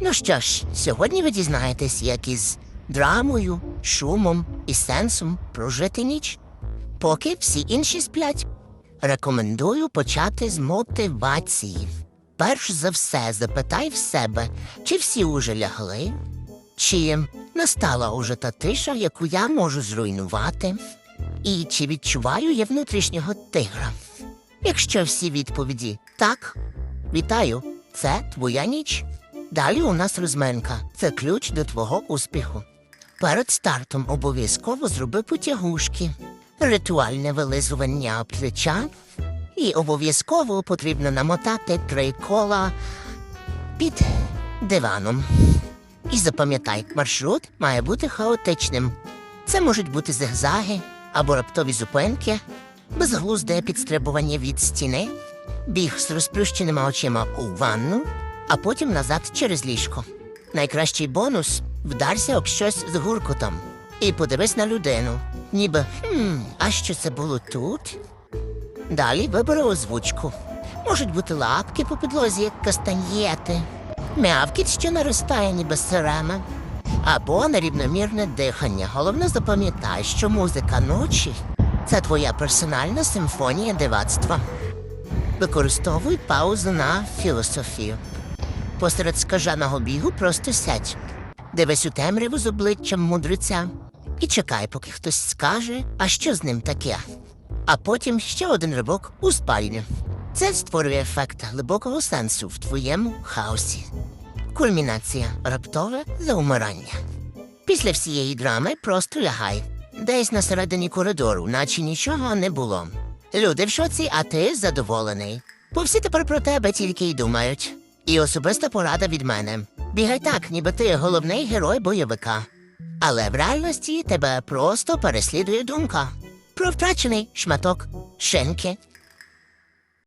Ну що ж, сьогодні ви дізнаєтесь, як із драмою, шумом і сенсом прожити ніч. Поки всі інші сплять. Рекомендую почати з мотивації. Перш за все, запитай в себе, чи всі уже лягли, чи настала уже та тиша, яку я можу зруйнувати, і чи відчуваю я внутрішнього тигра. Якщо всі відповіді так, вітаю, це твоя ніч. Далі у нас розменка. Це ключ до твого успіху. Перед стартом обов'язково зроби потягушки, ритуальне вилизування плеча, і обов'язково потрібно намотати три кола під диваном. І запам'ятай, маршрут має бути хаотичним. Це можуть бути зигзаги або раптові зупинки, безглузде підстрибування від стіни, біг з розплющеними очима у ванну, а потім назад через ліжко. Найкращий бонус вдарся об щось з гуркотом і подивись на людину, ніби хм, а що це було тут? Далі вибери озвучку. Можуть бути лапки по підлозі, як кастаньєти, м'явкіт, що наростає ніби сирена, або нерівномірне дихання. Головне запам'ятай, що музика ночі це твоя персональна симфонія дивацтва. Використовуй паузу на філософію. Посеред скаженого бігу просто сядь. Дивись у темряву з обличчям мудреця і чекай, поки хтось скаже, а що з ним таке. А потім ще один ривок у спальню. Це створює ефект глибокого сенсу в твоєму хаосі. Кульмінація раптове заумирання. Після всієї драми просто лягай. Десь на середині коридору, наче нічого не було. Люди в шоці, а ти задоволений. Бо всі тепер про тебе тільки й думають. І особиста порада від мене. Бігай так, ніби ти головний герой бойовика. Але в реальності тебе просто переслідує думка про втрачений шматок шинки